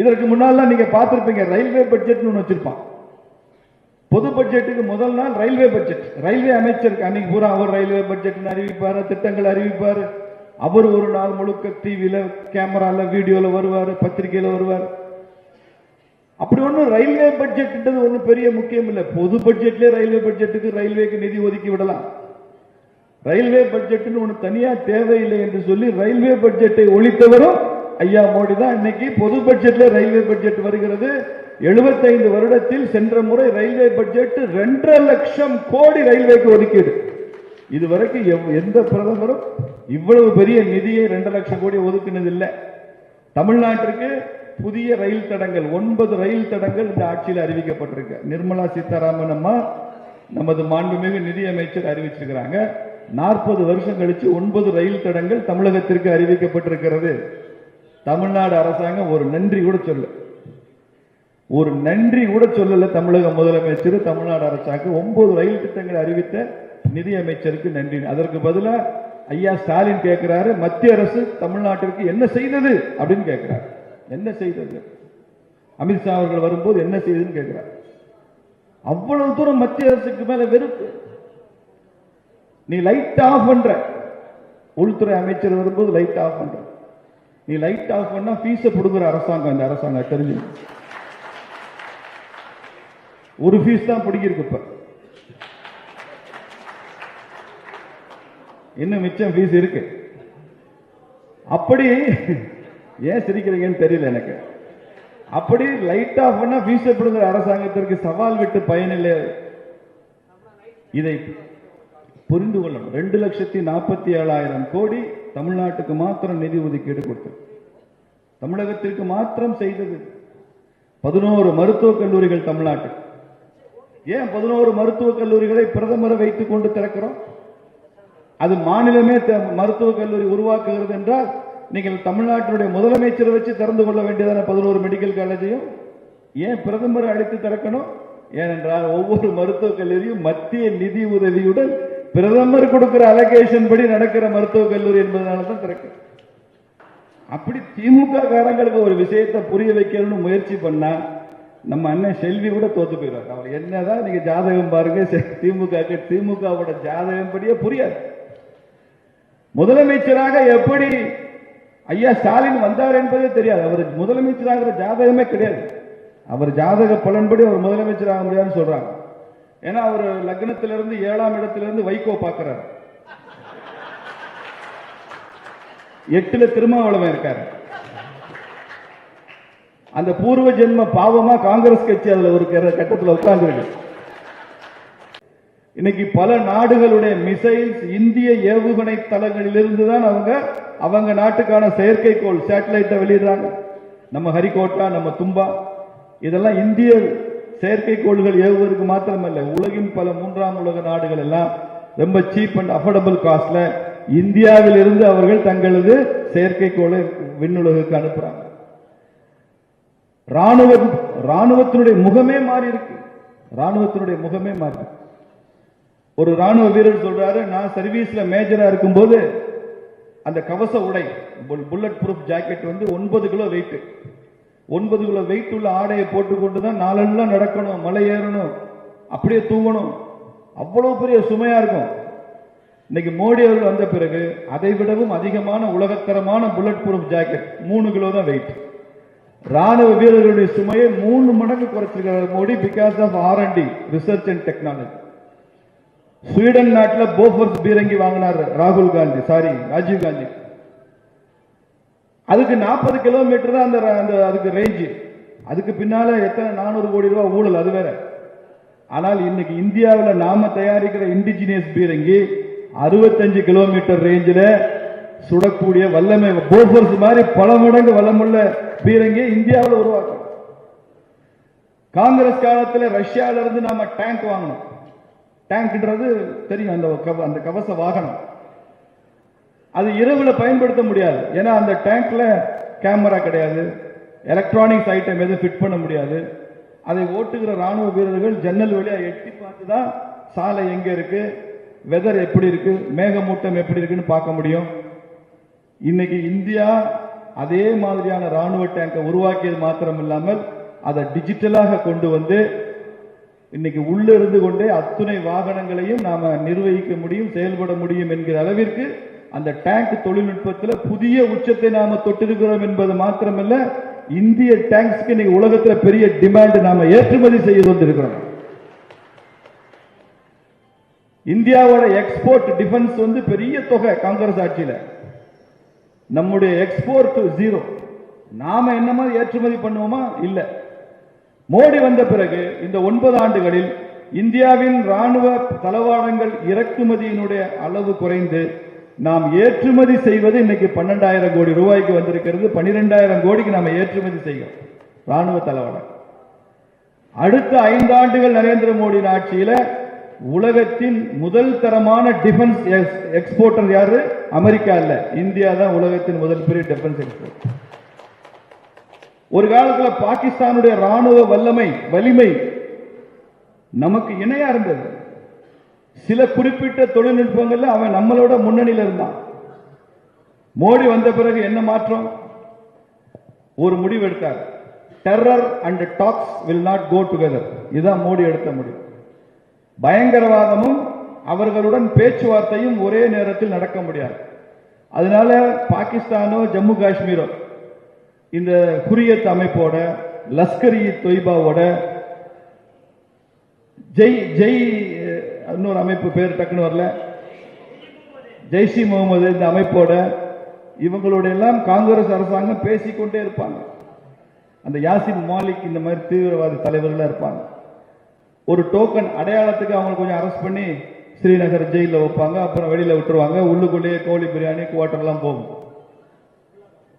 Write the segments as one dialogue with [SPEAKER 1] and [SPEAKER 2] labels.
[SPEAKER 1] இதற்கு முன்னாலாம் நீங்க பார்த்துருப்பீங்க ரயில்வே பட்ஜெட்னு ஒன்று வச்சிருப்பான். பொது பட்ஜெட்டுக்கு முதல் நாள் ரயில்வே பட்ஜெட். ரயில்வே அமைச்சருக்கு அன்னைக்கு பூரா அவர் ரயில்வே பட்ஜெட் அறிவிப்பார் திட்டங்கள் அறிவிப்பார். அவர் ஒரு நாள் முழுக்க டிவியில கேமரால வீடியோல வருவார் பத்திரிகையில வருவார். அப்படி ஒன்றும் ரயில்வே பட்ஜெட்ன்றது ஒன்றும் பெரிய முக்கியம் இல்லை. பொது பட்ஜெட்லேயே ரயில்வே பட்ஜெட்டுக்கு ரயில்வேக்கு நிதி ஒதுக்கி விடலாம். ரயில்வே பட்ஜெட்டுன்னு ஒன்று தனியாக தேவையில்லை என்று சொல்லி ரயில்வே பட்ஜெட்டை ஒழித்தவரும் ஐயா மோடி தான் இன்னைக்கு பொது பட்ஜெட்ல ரயில்வே பட்ஜெட் வருகிறது. 75 வருடத்தில் சென்ற முறை ரயில்வே பட்ஜெட் ரெண்டரை லட்சம் கோடி ரயில்வேக்கு ஒதுக்கீடு. இதுவரைக்கும் எவ்- எந்த பிரதமரும் இவ்வளவு பெரிய நிதியை ரெண்டு லட்சம் கோடி ஒதுக்கினது இல்லை தமிழ்நாட்டிற்கு புதிய ரயில் தடங்கள் ஒன்பது ரயில் தடங்கள் இந்த ஆட்சியில் அறிவிக்கப்பட்டிருக்கு. நிர்மலா சீதாராமன் அம்மா நமது மாண்புமிகு நிதியமைச்சர் அறிவிச்சிருக்கிறாங்க. நாற்பது வருஷம் கழிச்சு ஒன்பது ரயில் தடங்கள் தமிழகத்திற்கு அறிவிக்கப்பட்டிருக்கிறது. தமிழ்நாடு அரசாங்கம் ஒரு நன்றி கூட சொல்ல ஒரு நன்றி கூட சொல்லல தமிழக முதலமைச்சர் தமிழ்நாடு அரசாங்கம். ஒன்பது ரயில் திட்டங்களை அறிவித்த நிதியமைச்சருக்கு நன்றி. அதற்கு பதிலா ஐயா ஸ்டாலின் கேட்கிறாரு மத்திய அரசு தமிழ்நாட்டிற்கு என்ன செய்தது அப்படின்னு கேட்கிறார் என்ன செய்தது? அமித்ஷா அவர்கள் வரும்போது என்ன செய்ததுன்னு கேட்கிறார் அவ்வளவு தூரம் மத்திய அரசுக்கு மேல வெறுப்பு. நீ லைட் ஆஃப் பண்ற. உள்துறை அமைச்சர் வரும்போது லைட் ஆஃப் பண்ற. நீ லைட் ஆஃப் பண்ணா ஃபீஸை கொடுக்குற அரசாங்கம் இந்த அரசாங்கம் தெரிஞ்சு ஒரு ஃபீஸ் தான் பிடிக்கிருக்கு இப்ப. இன்னும் மிச்சம் ஃபீஸ் இருக்கு. அப்படி ஏன் சிரிக்கிறீங்கன்னு தெரியல எனக்கு. அப்படி லைட் ஆஃப் பண்ணா ஃபீஸ் பிடுங்குற அரசாங்கத்திற்கு சவால் விட்டு பயனில்லை. இதை புரிந்து கொள்ளணும். ரெண்டு லட்சத்தி நாற்பத்தி ஏழாயிரம் கோடி தமிழ்நாட்டுக்கு மாத்திரம் நிதி ஒதுக்கீடு கொடுத்தது தமிழகத்திற்கு மாத்திரம் செய்தது பதினோரு மருத்துவக் கல்லூரிகள் தமிழ்நாட்டு ஏன் பதினோரு மருத்துவக் கல்லூரிகளை பிரதமரை வைத்துக் கொண்டு திறக்கிறோம்? அது மாநிலமே மருத்துவக் கல்லூரி உருவாக்குகிறது என்றால் நீங்கள் தமிழ்நாட்டினுடைய முதலமைச்சரை வச்சு திறந்து கொள்ள வேண்டியதான பதினோரு மெடிக்கல் காலேஜையும் ஏன் பிரதமரை அழைத்து திறக்கணும்? ஏனென்றால் ஒவ்வொரு மருத்துவக் கல்லூரியும் மத்திய நிதி உதவியுடன் பிரதமர் கொடுக்கிற அலகேஷன் படி நடக்கிற மருத்துவக் கல்லூரி என்பதனால தான் அப்படி திமுக காரங்களுக்கு ஒரு விஷயத்தை புரிய வைக்கணும்னு முயற்சி பண்ணா நம்ம அண்ணன் செல்வி கூட தோத்து போயிடுவார். அவர் என்னதான் நீங்க ஜாதகம் பாருங்க திமுக திமுகவோட ஜாதகம் படியே புரியாது. முதலமைச்சராக எப்படி ஐயா ஸ்டாலின் வந்தார் என்பதே தெரியாது. அவர் முதலமைச்சராகிற ஜாதகமே கிடையாது. அவர் ஜாதக பலன்படி அவர் முதலமைச்சராக முடியாதுன்னு சொல்றாங்க. ஏன்னா அவர் லக்னத்திலிருந்து ஏழாம் இடத்திலிருந்து வைகோ பார்க்கிறார். எட்டுல திருமாவளவன் இருக்காரு. அந்த பூர்வ ஜென்ம பாவமா காங்கிரஸ் கட்சி அதுல ஒரு கட்டத்தில் உட்கார்ந்துருக்கு. இன்னைக்கு பல நாடுகளுடைய மிசைல்ஸ் இந்திய ஏவுகணை தளங்களிலிருந்து தான் அவங்க அவங்க நாட்டுக்கான செயற்கைக்கோள் சேட்டலைட்டை வெளியிடுறாங்க. நம்ம ஹரிகோட்டா நம்ம தும்பா இதெல்லாம் இந்திய செயற்கைக்கோள்கள் ஏவுவதற்கு மாத்திரமல்ல உலகின் பல மூன்றாம் உலக நாடுகள் எல்லாம் ரொம்ப சீப் அண்ட் அஃபோர்டபுள் காஸ்ட்ல இந்தியாவில் இருந்து அவர்கள் தங்களது செயற்கைக்கோளை விண்ணுலகுக்கு அனுப்புறாங்க. ராணுவ ராணுவத்தினுடைய முகமே மாறி இருக்கு. ராணுவத்தினுடைய முகமே மாறி ஒரு ராணுவ வீரர் சொல்றாரு நான் சர்வீஸ்ல மேஜரா இருக்கும்போது அந்த கவச உடை புல்லட் ப்ரூஃப் ஜாக்கெட் வந்து ஒன்பது கிலோ வெயிட் ஒன்பது கிலோ வெயிட் உள்ள ஆடையை போட்டுக்கொண்டு தான் நாளெல்லாம் நடக்கணும் மலை ஏறணும் அப்படியே தூங்கணும். அவ்வளவு பெரிய சுமையா இருக்கும். இன்னைக்கு மோடி அவர்கள் வந்த பிறகு அதை விடவும் அதிகமான உலகத்தரமான புல்லட் ப்ரூஃப் ஜாக்கெட் மூணு கிலோ தான் வெயிட் ராணுவ வீரர்களுடைய சுமையை மூணு மடங்கு குறைச்சிருக்கிறார் Modi because of R and D research and technology Sweden நாட்டில் போஃபர்ஸ் பீரங்கி வாங்கினார் ராகுல் காந்தி சாரி ராஜீவ் காந்தி. அதுக்கு நாற்பது கிலோமீட்டர் தான் அந்த அந்த அதுக்கு ரேஞ்சு அதுக்கு பின்னால எத்தனை? நானூறு கோடி ரூபாய் ஊழல் அது வேற. ஆனால் இன்னைக்கு இந்தியாவில் நாம தயாரிக்கிற இண்டிஜினியஸ் பீரங்கி அறுபத்தஞ்சு கிலோமீட்டர் ரேஞ்சில் சுடக்கூடிய வல்லமை போஃபர்ஸ் மாதிரி பல மடங்கு வல்லமுள்ள பீரங்கி இந்தியாவில் உருவாக்கும் காங்கிரஸ் காலத்தில் ரஷ்யால இருந்து நாம டேங்க் வாங்கணும். டேங்க்ன்றது தெரியும் அந்த கவ- அந்த கவச வாகனம். அது இரவில் பயன்படுத்த முடியாது. ஏன்னா அந்த டேங்க்ல கேமரா கிடையாது. எலக்ட்ரானிக்ஸ் ஐட்டம் எதுவும் ஃபிட் பண்ண முடியாது. அதை ஓட்டுகிற ராணுவ வீரர்கள் ஜன்னல் வழியாக எட்டி பார்த்து தான் சாலை எங்கே இருக்கு வெதர் எப்படி இருக்கு மேகமூட்டம் எப்படி இருக்குன்னு பார்க்க முடியும். இன்னைக்கு இந்தியா அதே மாதிரியான ராணுவ டேங்கை உருவாக்கியது மாத்திரம் இல்லாமல் அதை டிஜிட்டலாக கொண்டு வந்து இன்னைக்கு உள்ளே இருந்து கொண்டே அத்துணை வாகனங்களையும் நாம் நிர்வகிக்க முடியும் செயல்பட முடியும் என்கிற அளவிற்கு அந்த டேங்க் தொழில்நுட்பத்தில் புதிய உச்சத்தை நாம தொட்டிருக்கிறோம் என்பது மாத்திரமல்ல இந்திய டேங்க்ஸ்க்கு இன்னைக்கு உலகத்தில் பெரிய டிமாண்ட் நாம ஏற்றுமதி செய்து வந்திருக்கிறோம் இந்தியாவோட எக்ஸ்போர்ட் டிஃபென்ஸ் வந்து பெரிய தொகை காங்கிரஸ் ஆட்சியில். நம்முடைய எக்ஸ்போர்ட் ஜீரோ நாம என்னமா ஏற்றுமதி பண்ணுவோமா? இல்ல. மோடி வந்த பிறகு இந்த ஒன்பது ஆண்டுகளில் இந்தியாவின் ராணுவ தளவாடங்கள் இறக்குமதியினுடைய அளவு குறைந்து நாம் ஏற்றுமதி செய்வது இன்னைக்கு பன்னெண்டாயிரம் கோடி ரூபாய்க்கு வந்திருக்கிறது. பனிரெண்டாயிரம் கோடிக்கு நாம் ஏற்றுமதி செய்கிறோம். ராணுவ தளவாடம் அடுத்த ஐந்தாண்டுகள் நரேந்திர மோடி ஆட்சியில உலகத்தின் முதல் தரமான டிஃபென்ஸ் எக்ஸ்போர்ட்டர் யாரு? அமெரிக்கா இல்ல. இந்தியா தான் உலகத்தின் முதல் பெரிய டிஃபென்ஸ் எக்ஸ்போர்ட் ஒரு காலத்தில் பாகிஸ்தானுடைய ராணுவ வல்லமை வலிமை நமக்கு இணையா இருந்தது. சில குறிப்பிட்ட தொழில்நுட்பங்கள்ல அவன் நம்மளோட முன்னணியில் இருந்தான். மோடி வந்த பிறகு என்ன மாற்றம்? ஒரு முடிவு எடுத்தார். Terror and talks will not go together இதுதான் மோடி எடுத்த முடிவு. பயங்கரவாதமும் அவர்களுடன் பேச்சுவார்த்தையும் ஒரே நேரத்தில் நடக்க முடியாது. அதனால பாகிஸ்தானோ ஜம்மு காஷ்மீரோ இந்த குரியத் அமைப்போட லஸ்கர் இ தொய்பாவோட ஜெய் ஜெய் இன்னொரு அமைப்பு பேர் டக்குன்னு வரல. ஜெய்ஷி முகமது இந்த அமைப்போட இவங்களோட எல்லாம் காங்கிரஸ் அரசாங்கம் பேசிக்கொண்டே இருப்பாங்க. அந்த யாசின் மாலிக் இந்த மாதிரி தீவிரவாதி தலைவர்களா இருப்பாங்க. ஒரு டோக்கன் அடையாளத்துக்கு அவங்களை கொஞ்சம் அரெஸ்ட் பண்ணி ஸ்ரீநகர் ஜெயிலில் வைப்பாங்க அப்புறம் வெளியில் விட்டுருவாங்க. உள்ளுக்குள்ளேயே கோழி பிரியாணி குவார்டர்லாம் போகும்.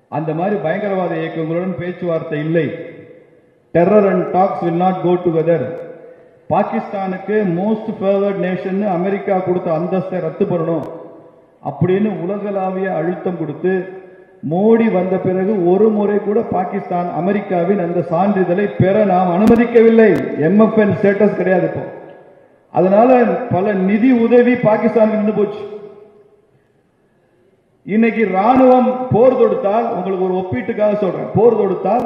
[SPEAKER 1] அந்த மாதிரி பயங்கரவாத இயக்கங்களுடன் பேச்சுவார்த்தை இல்லை. Terror and talks will not go together பாகிஸ்தானுக்கு மோஸ்ட் ஃபேவர்ட் நேஷன் அமெரிக்கா கொடுத்த அந்தஸ்தை ரத்து பண்ணணும் அப்படின்னு உலகளாவிய அழுத்தம் கொடுத்து மோடி வந்த பிறகு ஒரு முறை கூட பாகிஸ்தான் அமெரிக்காவின் அந்த சான்றிதழை பெற நாம் அனுமதிக்கவில்லை. எம்எஃப்என் ஸ்டேட்டஸ் கிடையாது இப்போ. அதனால பல நிதி உதவி பாகிஸ்தானுக்கு நின்று போச்சு. இன்னைக்கு ராணுவம் போர் தொடுத்தால் உங்களுக்கு ஒரு ஒப்பீட்டுக்காக சொல்றேன் போர் தொடுத்தால்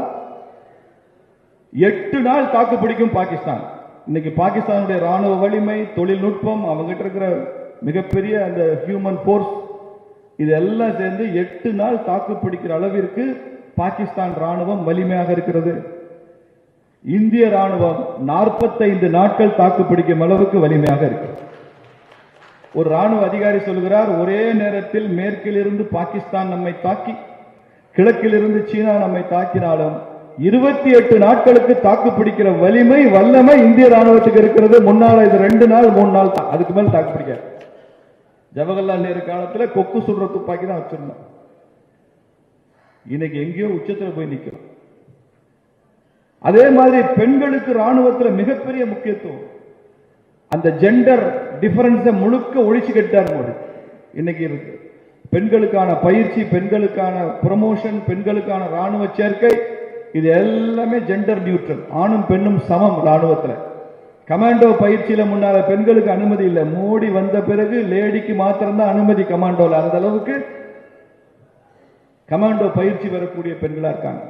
[SPEAKER 1] எட்டு நாள் தாக்கு பிடிக்கும் பாகிஸ்தான். இன்னைக்கு பாகிஸ்தானுடைய ராணுவ வலிமை தொழில்நுட்பம் அவங்ககிட்ட இருக்கிற மிகப்பெரிய அந்த ஹியூமன் ஃபோர்ஸ் இதெல்லாம் சேர்ந்து எட்டு நாள் தாக்கு பிடிக்கிற அளவிற்கு பாகிஸ்தான் ராணுவம் வலிமையாக இருக்கிறது. இந்திய ராணுவம் நாற்பத்தைந்து நாட்கள் தாக்கு பிடிக்கும் அளவுக்கு வலிமையாக இருக்கு. ஒரு ராணுவ அதிகாரி சொல்கிறார் ஒரே நேரத்தில் மேற்கிலிருந்து பாகிஸ்தான் நம்மை தாக்கி கிழக்கிலிருந்து சீனா நம்மை தாக்கினாலும் இருபத்தி எட்டு நாட்களுக்கு தாக்கு பிடிக்கிற வலிமை வல்லமை இந்திய ராணுவத்துக்கு இருக்கிறது. முன்னால இது ரெண்டு நாள் மூணு நாள் தான் அதுக்கு மேல தாக்கு பிடிக்காது. ஜவஹர்லால் நேரு காலத்துல கொக்கு சுடுற துப்பாக்கி தான் வச்சிருந்தோம். இன்னைக்கு எங்கேயோ உச்சத்துல போய் நிக்கிறோம். அதே மாதிரி பெண்களுக்கு ராணுவத்துல மிகப்பெரிய முக்கியத்துவம். அந்த ஜெண்டர் டிஃபரன்ஸை முழுக்க ஒழிச்சு கட்டார் மோடி. இன்னைக்கு இருக்கு பெண்களுக்கான பயிற்சி பெண்களுக்கான ப்ரமோஷன் பெண்களுக்கான ராணுவ சேர்க்கை இது எல்லாமே ஜெண்டர் நியூட்ரல் ஆணும் பெண்ணும் சமம் ராணுவத்துல கமாண்டோ பயிற்சியில முன்னால பெண்களுக்கு அனுமதி இல்லை. மோடி வந்த பிறகு லேடிக்கு மாத்திரம்தான் அனுமதி கமாண்டோல அந்த அளவுக்கு கமாண்டோ பயிற்சி பெறக்கூடிய பெண்களா இருக்காங்க.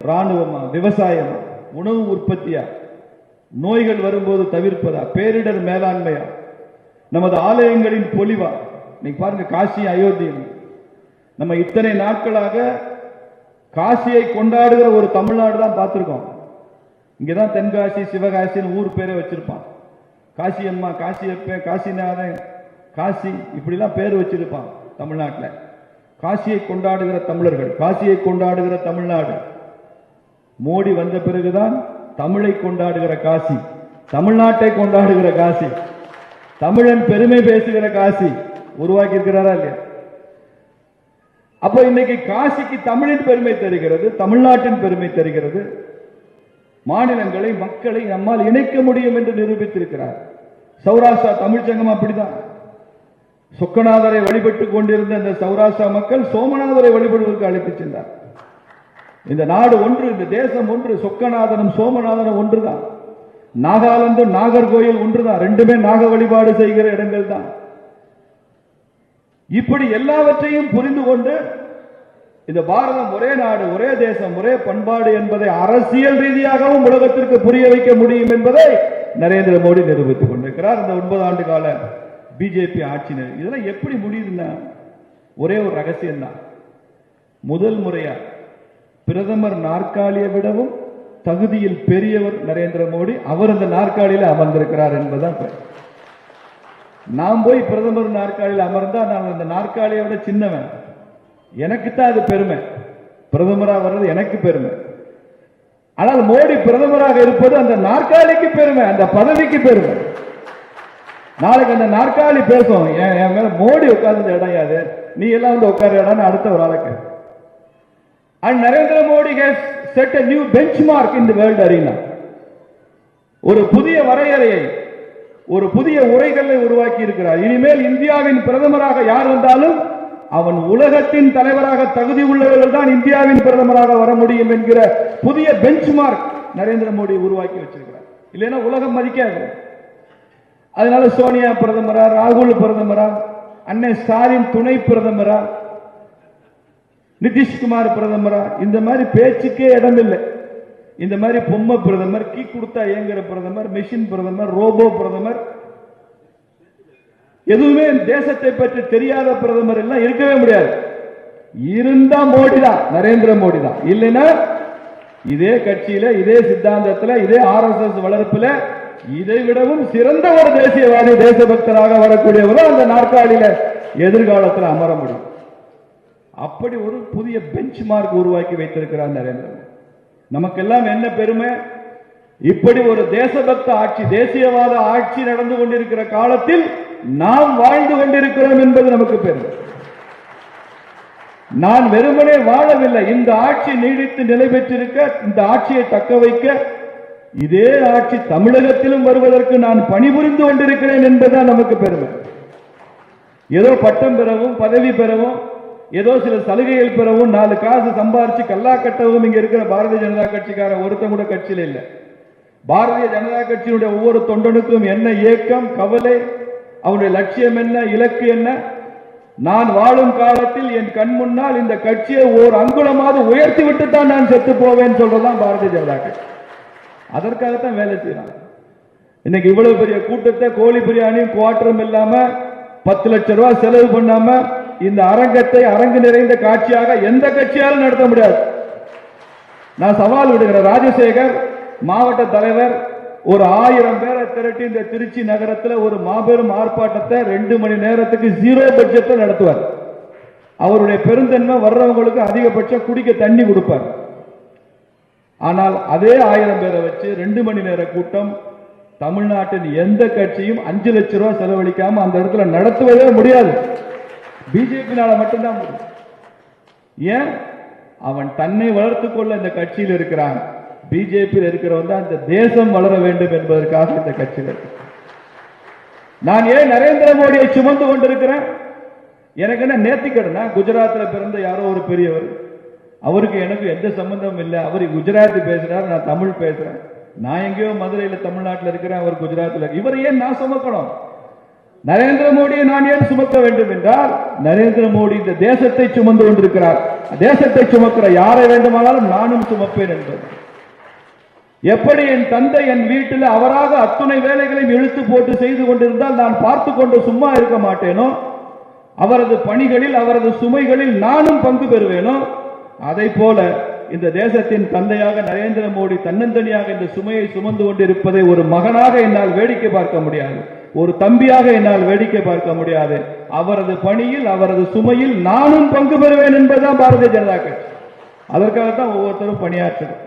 [SPEAKER 1] ராணுவமா விவசாயமா உணவு உற்பத்தியா நோய்கள் வரும்போது தவிர்ப்பதா பேரிடர் மேலாண்மையா நமது ஆலயங்களின் பொலிவா. நீங்க பாருங்க காசி அயோத்தியம் நம்ம இத்தனை நாட்களாக காசியை கொண்டாடுகிற ஒரு தமிழ்நாடு தான் பார்த்துருக்கோம். இங்கே தான் தென்காசி சிவகாசின்னு ஊர் பேரே வச்சுருப்பான். காசி அம்மா காசி அப்பன் காசிநாதன் காசி இப்படிலாம் பேர் வச்சிருப்பான் தமிழ்நாட்டில். காசியை கொண்டாடுகிற தமிழர்கள் காசியை கொண்டாடுகிற தமிழ்நாடு. மோடி வந்த பிறகுதான் தமிழை கொண்டாடுகிற காசி தமிழ்நாட்டை கொண்டாடுகிற காசி தமிழன் பெருமை பேசுகிற காசி உருவாக்கி இருக்கிறாரா இல்லையா? அப்ப இன்னைக்கு காசிக்கு தமிழின் பெருமை தருகிறது தமிழ்நாட்டின் பெருமை தருகிறது. மாநிலங்களை மக்களை நம்மால் இணைக்க முடியும் என்று நிரூபித்திருக்கிறார். சௌராஷ்டிரா தமிழ்ச்சங்கம் அப்படிதான். சொக்கநாதரை வழிபட்டுக் கொண்டிருந்த இந்த சௌராஷ்டிரா மக்கள் சோமநாதரை வழிபடுவதற்கு அழைத்துச் சென்றார். இந்த நாடு ஒன்று இந்த தேசம் ஒன்று சொக்கநாதனும் சோமநாதனும் ஒன்றுதான். நாகாலாந்தும் நாகர்கோயில் ஒன்றுதான். ரெண்டுமே நாக வழிபாடு செய்கிற இடங்கள் தான் இப்படி எல்லாவற்றையும் புரிந்து கொண்டு இந்த பாரதம் ஒரே நாடு ஒரே தேசம் ஒரே பண்பாடு என்பதை அரசியல் ரீதியாகவும் உலகத்திற்கு புரிய வைக்க முடியும் என்பதை நரேந்திர மோடி நிரூபித்துக் கொண்டிருக்கிறார். இந்த ஒன்பது ஆண்டு கால பிஜேபி ஆட்சியினர். இதெல்லாம் எப்படி முடியுதுன்னா ஒரே ஒரு ரகசியம் தான் முதல் முறையா பிரதமர் நாற்காலியை விடவும் தகுதியில் பெரியவர் நரேந்திர மோடி அவர் அந்த நாற்காலியில் அமர்ந்திருக்கிறார் என்பதுதான் நான் போய் பிரதமர் நாற்காலியில் அமர்ந்தா நான் அந்த நாற்காலியை விட சின்னவன். எனக்கு தான் அது பெருமை. பிரதமராக வர்றது எனக்கு பெருமை. ஆனால் மோடி பிரதமராக இருப்பது அந்த நாற்காலிக்கு பெருமை அந்த பதவிக்கு பெருமை. நாளைக்கு அந்த நாற்காலி பேசும் என் என் மேல மோடி உட்கார்ந்த இடம் யாது? நீ எல்லாம் வந்து உட்கார இடம்னு அடுத்த ஒரு ஆளுக்கு and Narendra Modi has set a new benchmark இந்த வேர்ல்டு அரீனா ஒரு புதிய வரையறையை ஒரு புதிய உரைகளை உருவாக்கி இருக்கிறார் இனிமேல் இந்தியாவின் பிரதமராக யார் வந்தாலும் அவன் உலகத்தின் தலைவராக தகுதி உள்ளவர்கள் தான் இந்தியாவின் பிரதமராக வர முடியும் என்கிற புதிய பெஞ்ச் மார்க் நரேந்திர மோடி உருவாக்கி வச்சிருக்கிறார். இல்லைன்னா உலகம் மதிக்காது அதனால சோனியா பிரதமரா ராகுல் பிரதமரா அன்னை ஸ்டாலின் துணை பிரதமரா நிதிஷ்குமார் பிரதமரா இந்த மாதிரி பேச்சுக்கே இடம் இல்லை இந்த மாதிரி பொம்மை பிரதமர் கீ கொடுத்தா இயங்குற பிரதமர் மிஷின் பிரதமர் ரோபோ பிரதமர் எதுவுமே தேசத்தை பற்றி தெரியாத பிரதமர் எல்லாம் இருக்கவே முடியாது. இருந்தா மோடி தான் நரேந்திர மோடி தான் இல்லைன்னா இதே கட்சியில இதே சித்தாந்தத்துல இதே ஆர்எஸ்எஸ் வளர்ப்புல இதை விடவும் சிறந்த ஒரு தேசியவாதி தேசபக்தராக வரக்கூடியவரும் அந்த நாற்காலியில எதிர்காலத்தில் அமர முடியும். அப்படி ஒரு புதிய பெஞ்ச் மார்க் உருவாக்கி வைத்திருக்கிறார் நரேந்திர மோடி. நமக்கெல்லாம் என்ன பெருமை? இப்படி ஒரு தேசபக்த ஆட்சி தேசியவாத ஆட்சி நடந்து கொண்டிருக்கிற காலத்தில் நாம் வாழ்ந்து கொண்டிருக்கிறோம் என்பது நமக்கு பெருமை. நான் வெறுமனே வாழவில்லை. இந்த ஆட்சி நீடித்து நிலை பெற்றிருக்க இந்த ஆட்சியை தக்க வைக்க இதே ஆட்சி தமிழகத்திலும் வருவதற்கு நான் பணிபுரிந்து கொண்டிருக்கிறேன் என்பதுதான் நமக்கு பெருமை. ஏதோ பட்டம் பெறவும் பதவி பெறவும் ஏதோ சில சலுகைகள் பெறவும் நாலு காசு சம்பாரிச்சு கல்லா கட்டவும் இங்க இருக்கிற பாரதிய ஜனதா கட்சிக்கார ஒருத்தன் கூட கட்சியில் இல்லை. பாரதிய ஜனதா கட்சியினுடைய ஒவ்வொரு தொண்டனுக்கும் என்ன ஏக்கம் கவலை அவனுடைய லட்சியம் என்ன இலக்கு என்ன? நான் வாழும் காலத்தில் என் கண் முன்னால் இந்த கட்சியை ஓர் அங்குலமாவது உயர்த்தி விட்டு தான் நான் செத்து போவேன் சொல்றதுதான் பாரதிய ஜனதா கட்சி. அதற்காகத்தான் வேலை செய்யறாங்க இன்னைக்கு இவ்வளவு பெரிய கூட்டத்தை கோழி பிரியாணியும் குவாட்டரும் இல்லாம பத்து லட்ச ரூபாய் செலவு பண்ணாம இந்த அரங்கத்தை அரங்கு நிறைந்த காட்சியாக எந்த கட்சியாலும் நடத்த முடியாது. நான் சவால் விடுகிறேன். ராஜசேகர் மாவட்ட தலைவர் ஒரு ஆயிரம் பேரை திரட்டி இந்த திருச்சி நகரத்துல ஒரு மாபெரும் ஆர்ப்பாட்டத்தை ரெண்டு மணி நேரத்துக்கு ஜீரோ பட்ஜெட்டில் நடத்துவார். அவருடைய பெருந்தன்மை வர்றவங்களுக்கு அதிகபட்சம் குடிக்க தண்ணி கொடுப்பார். ஆனால் அதே ஆயிரம் பேரை வச்சு ரெண்டு மணி நேர கூட்டம் தமிழ்நாட்டின் எந்த கட்சியும் அஞ்சு லட்சம் ரூபாய் செலவழிக்காம அந்த இடத்துல நடத்துவதே முடியாது. பிஜேபினால மட்டும்தான் முடியும். ஏன்? அவன் தன்னை வளர்த்துக்கொள்ள இந்த கட்சியில் இருக்கிறான். பிஜேபியில் இருக்கிறவன் தான் இந்த தேசம் வளர வேண்டும் என்பதற்காக இந்த கட்சியில் நான் ஏன் நரேந்திர மோடியை சுமந்து கொண்டிருக்கிறேன்? எனக்கு என்ன நேர்த்திக்கடனா குஜராத்ல பிறந்த யாரோ ஒரு பெரியவர். அவருக்கு எனக்கு எந்த சம்பந்தமும் இல்லை. அவர் குஜராத்தி பேசுறாரு நான் தமிழ் பேசுறேன். நான் எங்கேயோ மதுரையில தமிழ்நாட்டில் இருக்கிறேன் அவர் குஜராத்தில். இவர் ஏன் நான் சுமக்கணும்? நரேந்திர மோடியை நான் ஏன் சுமக்க வேண்டும் என்றால் நரேந்திர மோடி இந்த தேசத்தை சுமந்து கொண்டிருக்கிறார். தேசத்தை சுமக்கிற யாரை வேண்டுமானாலும் நானும் சுமப்பேன் என்பது. எப்படி என் தந்தை என் வீட்டில் அவராக அத்துணை வேலைகளையும் இழுத்து போட்டு செய்து கொண்டிருந்தால் நான் பார்த்து கொண்டு சும்மா இருக்க மாட்டேனோ? அவரது பணிகளில் அவரது சுமைகளில் நானும் பங்கு பெறுவேனோ? அதை போல இந்த தேசத்தின் தந்தையாக நரேந்திர மோடி தன்னந்தனியாக இந்த சுமையை சுமந்து கொண்டிருப்பதை ஒரு மகனாக என்னால் வேடிக்கை பார்க்க முடியாது. ஒரு தம்பியாக என்னால் வேடிக்கை பார்க்க முடியாது. அவரது பணியில் அவரது சுமையில் நானும் பங்கு பெறுவேன் என்பதுதான் பாரதிய ஜனதா கட்சி. அதற்காகத்தான் ஒவ்வொருத்தரும் பணியாற்றுகிறோம்.